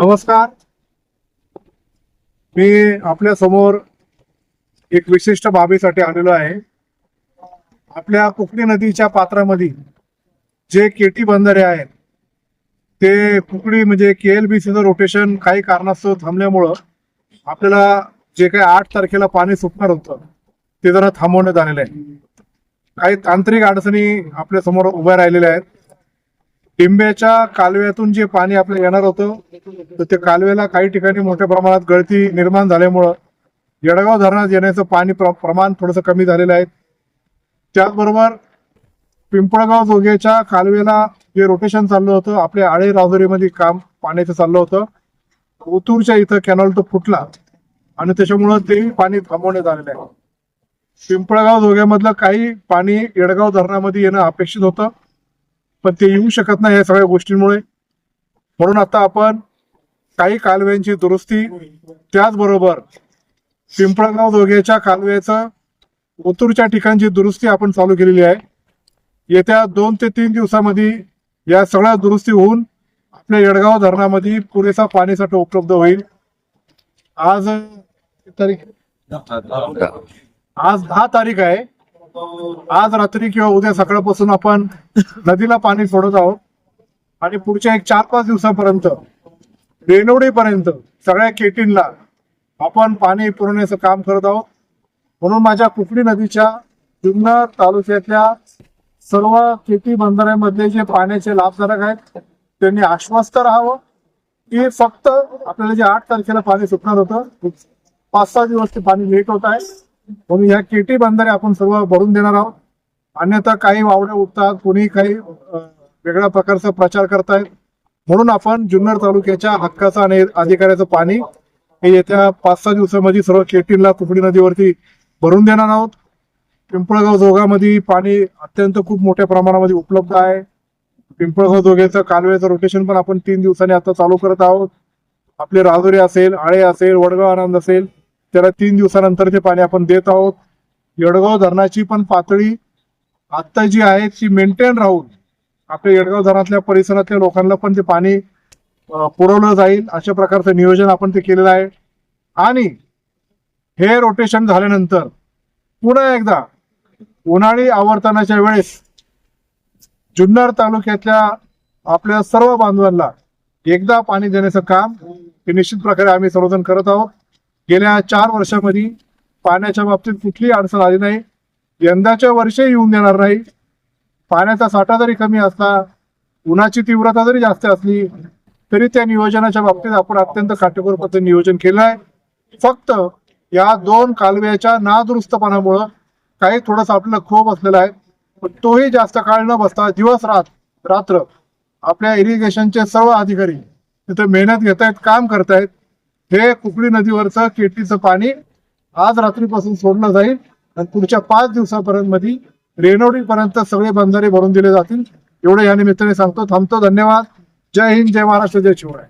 नमस्कार. मी आपल्यासमोर एक विशिष्ट बाबीसाठी आलेलो आहे. आपल्या कुकडी नदीच्या पात्रामध्ये जे केटी बंधारे आहेत ते कुकडी म्हणजे के एल बी सीचं रोटेशन काही कारणास्तव थांबल्यामुळं आपल्याला जे काही आठ तारखेला पाणी सुटणार होतं ते जरा थांबवण्यात आलेलं आहे. काही तांत्रिक अडचणी आपल्यासमोर उभ्या राहिलेल्या आहेत. टिंब्याच्या कालव्यातून जे पाणी आपल्याला येणार होतं तर त्या कालव्याला काही ठिकाणी मोठ्या प्रमाणात गळती निर्माण झाल्यामुळं येडगाव धरणात येण्याचं पाणी प्रमाण थोडंसं कमी झालेलं आहे. त्याचबरोबर पिंपळगाव जोगेच्या कालव्याला जे रोटेशन चाललं होतं आपल्या आळे राजुरीमध्ये काम पाण्याचं चाललं होतं. ओतूरच्या इथं कॅनॉल तो फुटला आणि त्याच्यामुळं ते पाणी थांबवण्यात आलेलं आहे. पिंपळगाव जोग्यामधलं काही पाणी येडगाव धरणामध्ये येणं अपेक्षित होतं. पण ते येऊ शकत नाही या सगळ्या गोष्टींमुळे. म्हणून आता आपण काही कालव्यांची दुरुस्ती त्याचबरोबर पिंपळगाव दोघेच्या कालव्याचं ओतूरच्या ठिकाणची दुरुस्ती आपण चालू केलेली आहे. येत्या दोन ते तीन दिवसामध्ये या सगळ्या दुरुस्ती होऊन आपल्या येडगाव धरणामध्ये पुरेसा पाणीसाठा उपलब्ध होईल. आज तारीख. आज दहा तारीख आहे. आज रात्री किंवा उद्या सकाळपासून आपण नदीला पाणी सोडत आहोत. आणि पुढच्या एक चार पाच दिवसापर्यंत रेणवडीपर्यंत सगळ्या केटींना आपण पाणी पुरवण्याचं काम करत आहोत. म्हणून माझ्या कुकडी नदीच्या जुन्नर तालुक्यातल्या सर्व केटी बंधाऱ्यामधले जे पाण्याचे लाभधारक आहेत त्यांनी आश्वस्त राहावं. की फक्त आपल्याला जे आठ तारखेला पाणी सुटणार होतं पाच सहा दिवस ते पाणी लेट होत आहे. म्हणून ह्या केटी बंधारे आपण सर्व भरून देणार आहोत. अन्यथा काही वावड्या उठतात कोणी काही वेगळ्या प्रकारचा प्रचार करतायत. म्हणून आपण जुन्नर तालुक्याच्या हक्काचा आणि अधिकाऱ्याचं पाणी हे येत्या पाच सहा दिवसामध्ये सर्व केटीला कुकडी नदीवरती भरून देणार आहोत. पिंपळगाव जोगामध्ये पाणी अत्यंत खूप मोठ्या प्रमाणामध्ये उपलब्ध आहे. पिंपळगाव जोग्याचं कालव्याचं रोटेशन पण आपण तीन दिवसांनी आता चालू करत आहोत. आपले राजुरी असेल आळे असेल वडगाव आनंद असेल त्याला तीन दिवसानंतर ते पाणी आपण देत आहोत. येडगाव धरणाची पण पातळी आत्ता जी आहे ती मेंटेन राहून आपल्या येडगाव धरणातल्या परिसरातल्या लोकांना पण ते पाणी पुरवलं जाईल अशा प्रकारचं नियोजन आपण ते केलेलं आहे. आणि हे रोटेशन झाल्यानंतर पुन्हा एकदा उन्हाळी आवर्तनाच्या वेळेस जुन्नर तालुक्यातल्या आपल्या सर्व बांधवांना एकदा पाणी देण्याचं काम हे निश्चित प्रकारे आम्ही सर्वजण करत आहोत. गेल्या चार वर्षामध्ये पाण्याच्या बाबतीत कुठलीही अडचण आली नाही. यंदाच्या वर्षही येऊन देणार नाही. पाण्याचा साठा जरी कमी असला उन्हाची तीव्रता जरी जास्त असली तरी त्या नियोजनाच्या बाबतीत आपण अत्यंत काटेकोर पद्धतीने नियोजन केलं आहे. फक्त या दोन कालव्याच्या नादुरुस्तपणामुळं काही थोडंसं आपल्याला खोप असलेला आहे. पण तोही जास्त काळ न बसता दिवस रात रात्र आपल्या इरिगेशनचे सर्व अधिकारी तिथे मेहनत घेत आहेत काम करतायत. हे कुकडी नदीवरचं केटीचं पाणी आज रात्रीपासून सोडलं जाईल. आणि पुढच्या पाच दिवसापर्यंत मध्ये रेणवडीपर्यंत सगळे बंधारे भरून दिले जातील. एवढं या निमित्ताने सांगतो. थांबतो. धन्यवाद. जय हिंद जय महाराष्ट्र जय शिवराय.